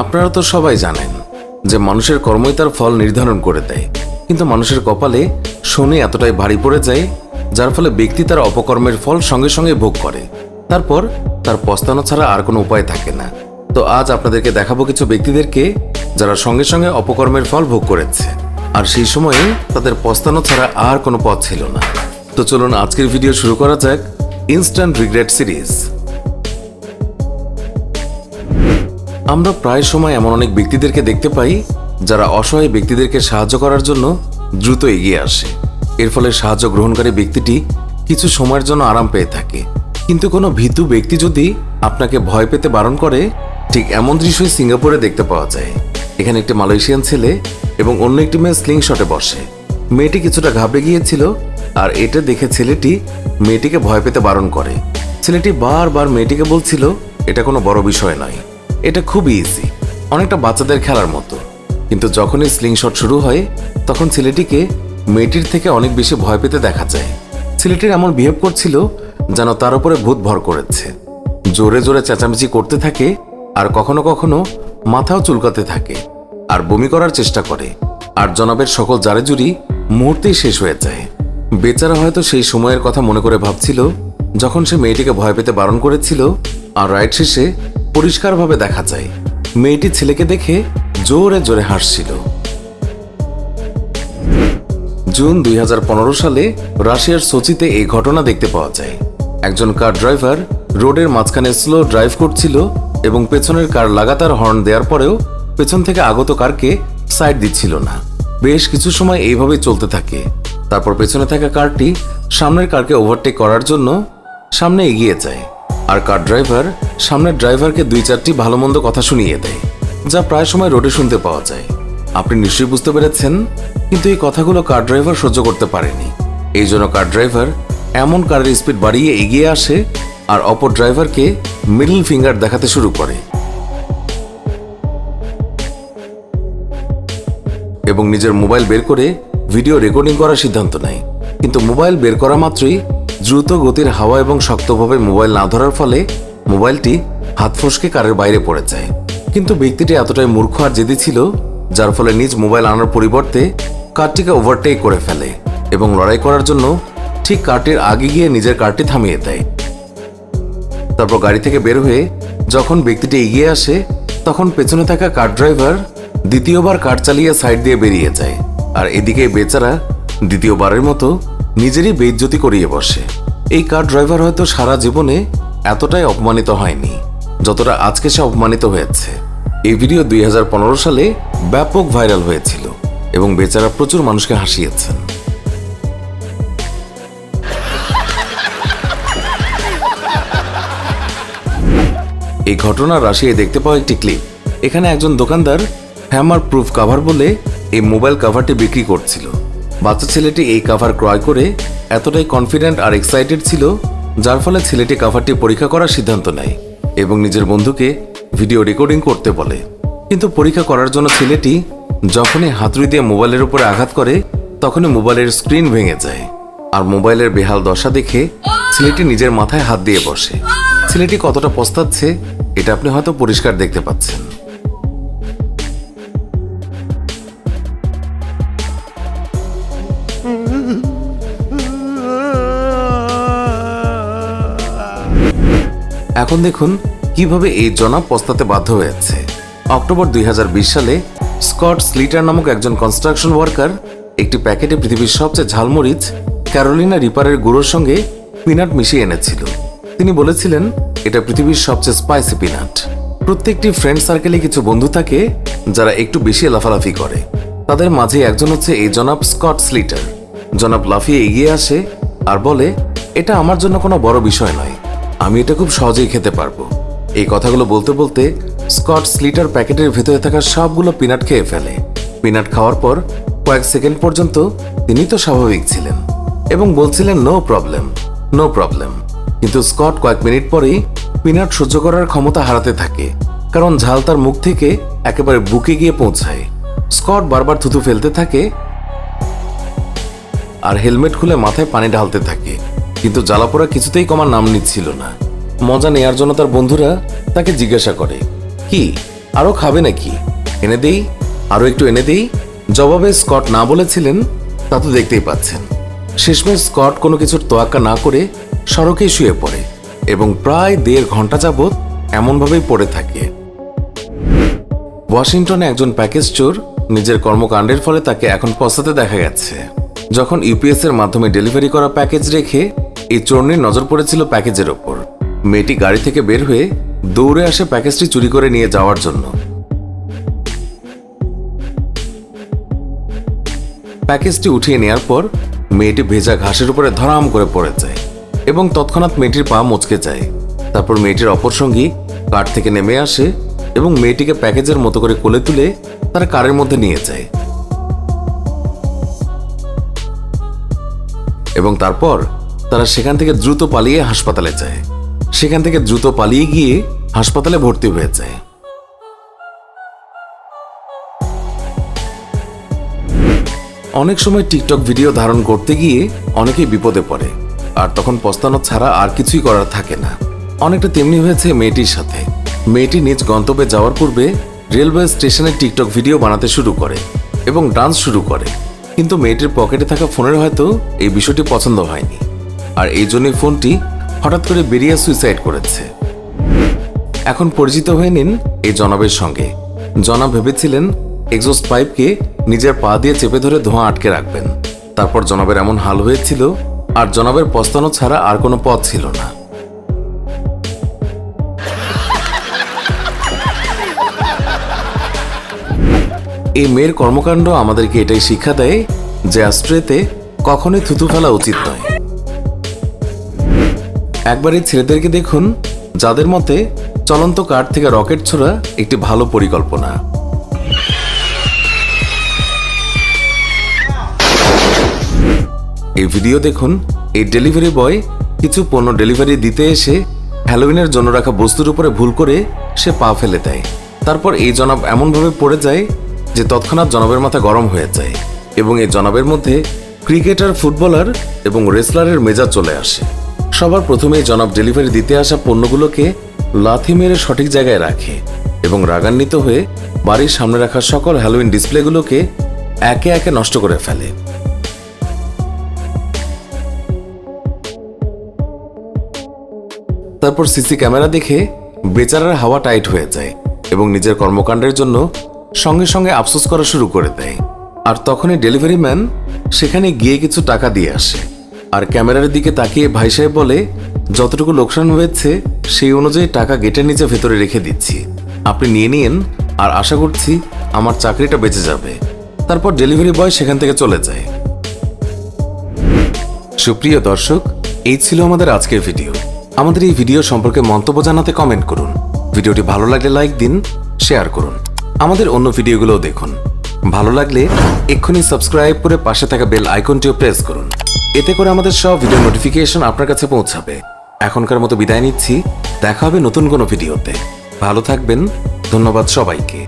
আপনারা তো সবাই জানেন যে মানুষের কর্মই তার ফল নির্ধারণ করে দেয়। কিন্তু মানুষের কপালে শনি এতটাই ভারী পড়ে যায়, যার ফলে ব্যক্তি তার অপকর্মের ফল সঙ্গে সঙ্গে ভোগ করে। তারপর তার পস্তানো ছাড়া আর কোনো উপায় থাকে না। তো আজ আপনাদেরকে দেখাবো কিছু ব্যক্তিদেরকে যারা সঙ্গে সঙ্গে অপকর্মের ফল ভোগ করেছে। আর সেই সময়ে তাদের পস্তানো ছাড়া আর কোনো পথ ছিল না। তো চলুন আজকের ভিডিও শুরু করা যাক ইনস্ট্যান্ট রিগ্রেট সিরিজ আমরা প্রায় সময় এমন অনেক ব্যক্তিদেরকে দেখতে পাই, যারা অসহায় ব্যক্তিদেরকে সাহায্য করার জন্য দ্রুত এগিয়ে আসে। এর ফলে সাহায্য গ্রহণকারী ব্যক্তিটি কিছু সময়ের জন্য আরাম পেয়ে থাকে। কিন্তু কোনো ভীতু ব্যক্তি যদি আপনাকে ভয় পেতে বারণ করে, ঠিক এমন দৃশ্যই সিঙ্গাপুরে দেখতে পাওয়া যায়। এখানে একটি মালয়েশিয়ান ছেলে এবং অন্য একটি মেয়ে স্লিং শটে বসে। মেয়েটি কিছুটা ঘাবড়ে গিয়েছিল, আর এটা দেখে ছেলেটি মেয়েটিকে ভয় পেতে বারণ করে। ছেলেটি বারবার মেয়েটিকে বলছিল, এটা কোনো বড় বিষয় নয়। এটা খুবই ইজি অনেকটা বাচ্চাদের খেলার মতো। কিন্তু যখনই স্লিং শট শুরু হয়, তখন ছেলেটিকে মেয়েটির থেকে অনেক বেশি ভয় পেতে দেখা যায়। ছেলেটির এমন বিহেভ করছিল যেন তার উপরে ভূত ভর করেছে। জোরে জোরে চেঁচামেচি করতে থাকে আর কখনো কখনো মাথাও চুলকাতে থাকে আর বমি করার চেষ্টা করে। আর জনাবের সকল জারেজুরি মুহূর্তেই শেষ হয়ে যায়। বেচারা হয়তো সেই সময়ের কথা মনে করে ভাবছিল, যখন সে মেয়েটিকে ভয় পেতে বারণ করেছিল, আর রাইড শেষে পরিষ্কারভাবে দেখা যায়। মেয়েটি ছেলেকে দেখে জোরে জোরে হাসছিল। জুন দুই হাজার পনেরো সালে রাশিয়ার সোচিতে এই ঘটনা দেখতে পাওয়া যায়। একজন কার ড্রাইভার রোডের মাঝখানে স্লো ড্রাইভ করছিল এবং পেছনের কার লাগাতার হর্ন দেওয়ার পরেও পেছন থেকে আগত কারকে সাইড দিচ্ছিল না। বেশ কিছু সময় এইভাবে চলতে থাকে। তারপর পেছনে থাকা কারটি সামনের কারকে ওভারটেক করার জন্য সামনে এগিয়ে যায়। আর কার ড্রাইভার সামনের ড্রাইভারকে দুই চারটি ভালো মন্দ কথা শুনিয়ে দেয়, যা প্রায় সময় রোডে শুনতে পাওয়া যায়। আপনি নিশ্চয়ই বুঝতে পেরেছেন, কিন্তু এই কথাগুলো কার ড্রাইভার সহ্য করতে পারেনি। এই জন্য কার ড্রাইভার এমন কারের স্পিড বাড়িয়ে এগিয়ে আসে আর অপর ড্রাইভারকে মিডল ফিঙ্গার দেখাতে শুরু করে। এবং নিজের মোবাইল বের করে ভিডিও রেকর্ডিং করার সিদ্ধান্ত নেয়। কিন্তু মোবাইল বের করা মাত্রই দ্রুত গতির হাওয়া এবং শক্তভাবে মোবাইল না ধরার ফলে মোবাইলটি হাত ফসকে কারের বাইরে পড়ে যায়। কিন্তু ব্যক্তিটি এতটাই মূর্খ আর জেদি ছিল, যার ফলে নিজ মোবাইল আনার পরিবর্তে কারটিকে ওভারটেক করে ফেলে এবং লড়াই করার জন্য ঠিক কারটির আগে গিয়ে নিজের কারটি থামিয়ে দেয়। তারপর গাড়ি থেকে বের হয়ে যখন ব্যক্তিটি এগিয়ে আসে, তখন পেছনে থাকা কার ড্রাইভার দ্বিতীয়বার কার চালিয়ে সাইড দিয়ে বেরিয়ে যায়। আর এদিকে বেচারা দ্বিতীয়বারের মতো নিজেরই বেইজ্জতি করিয়ে বসে। এই কার ড্রাইভার হয়তো সারা জীবনে এতটাই অপমানিত হয়নি, যতটা আজকে সে অপমানিত হয়েছে। এই ভিডিও দুই হাজার পনেরো সালে ব্যাপক ভাইরাল হয়েছিল এবং বেচারা প্রচুর মানুষকে হাসিয়েছেন। এই ঘটনা রাশিয়ায় দেখতে পাওয়া একটি ক্লিপ। এখানে একজন দোকানদার হ্যামার প্রুফ কাভার বলে এই মোবাইল কাভারটি বিক্রি করছিল। বাচ্চা ছেলেটি এই কাভার ক্রয় করে এতটাই কনফিডেন্ট আর এক্সাইটেড ছিল, যার ফলে ছেলেটি কাভারটি পরীক্ষা করার সিদ্ধান্ত নেয় এবং নিজের বন্ধুকে ভিডিও রেকর্ডিং করতে বলে। কিন্তু পরীক্ষা করার জন্য ছেলেটি যখনই হাতুড়ি দিয়ে মোবাইলের উপরে আঘাত করে, তখনই মোবাইলের স্ক্রিন ভেঙে যায় আর মোবাইলের বেহাল দশা দেখে ছেলেটি নিজের মাথায় হাত দিয়ে বসে। ছেলেটি কতটা পস্তাচ্ছে, এটা আপনি হয়তো পরিষ্কার দেখতে পাচ্ছেন। এখন দেখুন কীভাবে এই জনাব পস্তাতে বাধ্য হয়েছে। অক্টোবর দুই হাজার বিশ সালে স্কট স্লিটার নামক একজন কনস্ট্রাকশন ওয়ার্কার একটি প্যাকেটে পৃথিবীর সবচেয়ে ঝালমরিচ ক্যারোলিনা রিপারের গুঁড়োর সঙ্গে পিনাট মিশিয়ে এনেছিল। তিনি বলেছিলেন, এটা পৃথিবীর সবচেয়ে স্পাইসি পিনাট প্রত্যেকটি ফ্রেন্ড সার্কেলে কিছু বন্ধু থাকে যারা একটু বেশি লাফালাফি করে। তাদের মাঝে একজন হচ্ছে এই জনাব স্কট স্লিটার। জনাব লাফিয়ে এগিয়ে আসে আর বলে, এটা আমার জন্য কোনো বড় বিষয় নয়। আমি এটা খুব সহজেই খেতে পারব। এই কথাগুলো বলতে বলতে স্কট স্লিটার প্যাকেটের ভেতরে থাকা সবগুলো পিনাট খেয়ে ফেলে। পিনাট খাওয়ার পর কয়েক সেকেন্ড পর্যন্ত তিনি তো স্বাভাবিক ছিলেন এবং বলছিলেন নো প্রবলেম নো প্রবলেম কিন্তু স্কট কয়েক মিনিট পরেই পিনাট সহ্য করার ক্ষমতা হারাতে থাকে, কারণ ঝাল তার মুখ থেকে একেবারে বুকে গিয়ে পৌঁছায়। স্কট বারবার থুতু ফেলতে থাকে আর হেলমেট খুলে মাথায় পানি ঢালতে থাকে। কিন্তু জ্বালাপোড়া কিছুতেই কমার নাম নিচ্ছিল না। মজা নেয়ার জন্য তার বন্ধুরা তাকে জিজ্ঞাসা করে, কি আরও খাবে নাকি? এনে দেই আরও একটু এনে দেই? জবাবে স্কট না বলেছিলেন, তা তো দেখতেই পাচ্ছেন। শেষমেশ স্কট কোনো কিছুর তোয়াক্কা না করে সড়কেই শুয়ে পড়ে এবং প্রায় দেড় ঘণ্টা যাবৎ এমনভাবেই পড়ে থাকে। ওয়াশিংটনে একজন প্যাকেজ চোর নিজের কর্মকাণ্ডের ফলে তাকে এখন পস্তাতে দেখা গেছে। যখন ইউপিএস এর মাধ্যমে ডেলিভারি করা প্যাকেজ রেখে এই চোরনির নজর পড়েছিল প্যাকেজের ওপর। মেয়েটি গাড়ি থেকে বের হয়ে দৌড়ে আসে প্যাকেজটি চুরি করে নিয়ে যাওয়ার জন্য। প্যাকেজটি উঠিয়ে নেওয়ার পর মেয়েটি ভেজা ঘাসের উপরে ধরাম করে পড়ে যায় এবং তৎক্ষণাৎ মেয়েটির পা মচকে যায়। তারপর মেয়েটির অপর সঙ্গী কার থেকে নেমে আসে এবং মেয়েটিকে প্যাকেজের মতো করে কোলে তুলে তারা কারের মধ্যে নিয়ে যায়। এবং তারপর তারা সেখান থেকে দ্রুত পালিয়ে হাসপাতালে যায়। সেখান থেকে দ্রুত পালিয়ে গিয়ে হাসপাতালে ভর্তি হয়ে যায়। অনেক সময় টিকটক ভিডিও ধারণ করতে গিয়ে অনেকেই বিপদে পড়ে, আর তখন পস্তানো ছাড়া আর কিছুই করার থাকে না। অনেকটা তেমনি হয়েছে মেয়েটির সাথে। মেয়েটি নিজ গন্তব্যে যাওয়ার পূর্বে রেলওয়ে স্টেশনে টিকটক ভিডিও বানাতে শুরু করে এবং ডান্স শুরু করে। কিন্তু মেয়েটির পকেটে থাকা ফোনের হয়তো এই বিষয়টি পছন্দ হয়নি। আর এই জন্যই ফোনটি হঠাৎ করে বেরিয়ে সুইসাইড করেছে। এখন পরিচিত হয়ে নিন এই জনাবের সঙ্গে। জনাব ভেবেছিলেন এক্সস্ট পাইপকে নিজের পা দিয়ে চেপে ধরে ধোঁয়া আটকে রাখবেন। তারপর জনাবের এমন হাল হয়েছিল আর জনাবের পস্তানো ছাড়া আর কোনো পথ ছিল না। এই মেয়ের কর্মকাণ্ড আমাদেরকে এটাই শিক্ষা দেয় যে অ্যাস্ট্রেতে কখনোই থুতু ফেলা উচিত নয়। একবার এই ছেলেদেরকে দেখুন, যাদের মতে চলন্ত কাঠ থেকে রকেট ছোড়া একটি ভালো পরিকল্পনা। এই ভিডিও দেখুন, এই ডেলিভারি বয় কিছু পণ্য ডেলিভারি দিতে এসে হ্যালোইনের জন্য রাখা বস্তুর উপরে ভুল করে সে পা ফেলে দেয়। তারপর এই জনাব এমনভাবে পড়ে যায় যে তৎক্ষণাৎ জনাবের মাথা গরম হয়ে যায় এবং এই জনাবের মধ্যে ক্রিকেটার, ফুটবলার এবং রেসলারের মেজাজ চলে আসে। সবার প্রথমে জনাব ডেলিভারি দিতে আসা পণ্যগুলোকে লাথি মেরে সঠিক জায়গায় রাখে এবং রাগান্বিত হয়ে বাড়ির সামনে রাখা সকল হ্যালোইন ডিসপ্লেগুলোকে একে একে নষ্ট করে ফেলে। তারপর সিসি ক্যামেরা দেখে বেচারার হাওয়া টাইট হয়ে যায় এবং নিজের কর্মকাণ্ডের জন্য সঙ্গে সঙ্গে আফসোস করা শুরু করে দেয়। আর তখনই ডেলিভারি ম্যান সেখানে গিয়ে কিছু টাকা দিয়ে আসে। আর ক্যামেরার দিকে তাকিয়ে ভাই সাহেব বলে, যতটুকু লোকসান হয়েছে, সেই অনুযায়ী টাকা গেটের নিচে ভেতরে রেখে দিচ্ছি। আপনি নিয়ে নিন আর আশা করছি আমার চাকরিটা বেঁচে যাবে। তারপর ডেলিভারি বয় সেখান থেকে চলে যায়। সুপ্রিয় দর্শক, এই ছিল আমাদের আজকের ভিডিও। আমাদের এই ভিডিও সম্পর্কে মন্তব্য জানাতে কমেন্ট করুন। ভিডিওটি ভালো লাগলে লাইক দিন, শেয়ার করুন। আমাদের অন্য ভিডিওগুলোও দেখুন। ভালো লাগলে এক্ষুনি সাবস্ক্রাইব করে পাশে থাকা বেল আইকনটিও প্রেস করুন। এতে করে আমাদের সব ভিডিও নোটিফিকেশন আপনার কাছে পৌঁছাবে। এখনকার মতো বিদায় নিচ্ছি। দেখা হবে নতুন কোনো ভিডিওতে ভালো থাকবেন। ধন্যবাদ সবাইকে।